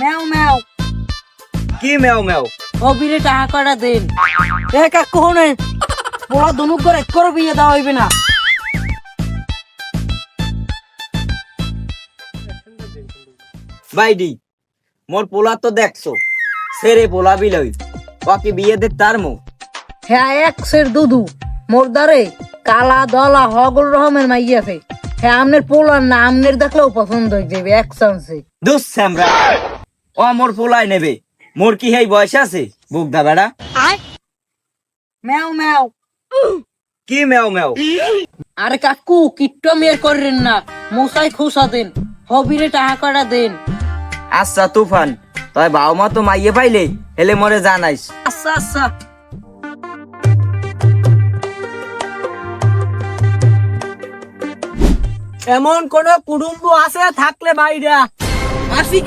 ম্যাও ম্যাও। কি মেও মেও অবিরে টাকা কটা দেন? এ কাকু হনে পোলা দনুক করে এক করে বিয়ে দেওয়া হইবে না। বাইডি মোর পোলা তো দেখছ সেরে পোলা বিলই। ওকে বিয়ে দে তার মুখ হ্যাঁ এক সের দুধু মোরদারে কালা দলা হগল রহমের মাই আছে। হ্যাঁ আমনের পোলার না আমনের দেখলেও পছন্দ হয়ে যাবে এক চান্সে। দুস স্যামরা। ও মোর পোলাই নেবে। মোর কি হেই বয়স আছে? বুকদা বেড়া। ম্যাও ম্যাও। কি মেও মেও আরে কাকু কিট্টো মেয়ের করেন না। মশাই খুশা দেন হবিরে টাকা কটা দেন? আচ্ছা তুফান। তয় বাবা মা তো মাইয়ে পাইলে হেলে মরে জানাইস। আচ্ছা আচ্ছা। এমন কোন কুটুম্ব আছে থাকলে বাইরা।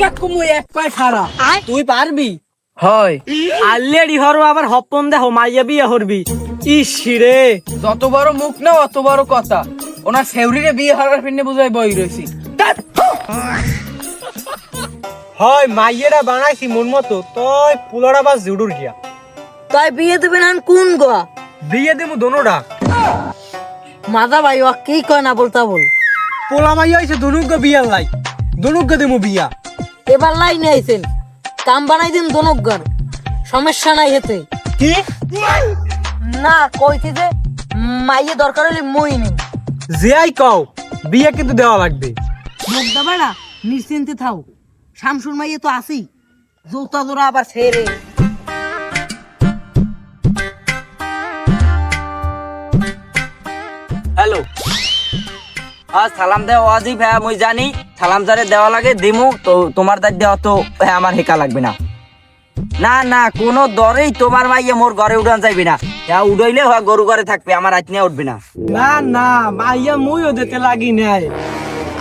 কাকু মুই এক পায় খারা। তুই পারবি? হয়। আল্লেডি হরো আবার হপন দে মাইয়া বিয়ে হরবি। ইস রে। যত বড় মুখ না অত বড় কথা। ওনার সেউরিরে বিয়ে হরার পিনে বুঝাই বই রইছি। হয় মাইয়েরা বানাইছি মন মতো তই পুলরা বা জুডুর গিয়া। তাই বিয়ে দেবেন আন কোন গোয়া? বিয়ে দেবো দোনোটা মাদা ভাই ও কি কয় না বলতা বল? পোলা মাইয়া হইছে দনুগ্য বিয়ার লাই। দনুগ্য দেবো বিয়া। এবার লাইনে আইছেন। কাম বানাই দিন দনকগর সমস্যা নাই হেতে কি? না কইছি যে মাইয়ে দরকার হলে মই নিন জিয়াই কও বিয়ে কিন্তু দেওয়া লাগবে। না নিশ্চিন্তে থাও। শামসুর মাইয়ে তো আসি জোতা জোড়া আবার ছেড়ে। হ্যালো। আজ সালাম দেওয়া ওয়াজিব হ্যাঁ মুই জানি। সালাম যারে দেওয়া লাগে দিমু তো তোমার দায় দেওয়া তো হ্যাঁ আমার হেকা লাগবে না। না না কোনো দরেই তোমার মাইয়ে মোর ঘরে উড়ান যাইবে না। হ্যাঁ উড়াইলে হয় গরু ঘরে থাকবে আমার আজ নিয়ে উঠবে না। না না মাইয়া মুইও দিতে লাগি নাই।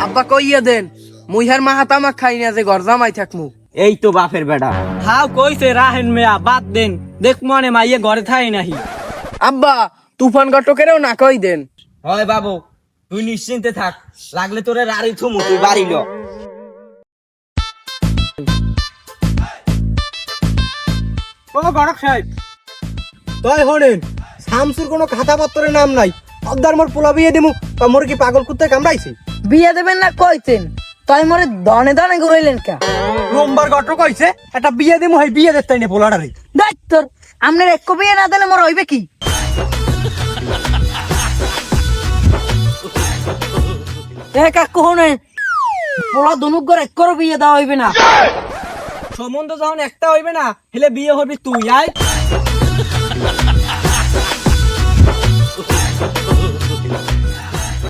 আব্বা কইয়া দেন মুই মুইহার মাহাতামা খাই না যে ঘর জামাই থাকমু। এই তো বাপের বেটা হাও কইছে রাহেন মেয়া বাদ দেন। দেখ মনে মাইয়ে ঘরে থাই নাহি। আব্বা তুফান গটকেরও না কই দেন। হয় বাবু। তুই নিশ্চিন্তে থাক লাগলে তোরে রাড়ি থুমু তুই বাড়ি ল। ও গড়ক সাহেব। তই হরেন শামসুর কোনো খাতাপত্রের নাম নাই। অদ্দার মোর পোলা বিয়ে দিমু তা মোর কি পাগল কুত্তে কামড়াইছে? বিয়ে দেবেন না কইতেন তাই মরে দনে দনে ঘুরাইলেন কা। রোমবার গটক কইছে একটা বিয়ে দিমু হয় বিয়ে দেখতে নে পোলাটারে। দায়িত্ব আপনার এক বিয়ে না দিলে মোর হইবে কি? একা কোহনে পোলা দনুক ঘর এক করে বিয়ে দেওয়া হইবে না। সম্বন্ধ যখন একটা হইবে না, হলে বিয়ে হবি তুই, আয়।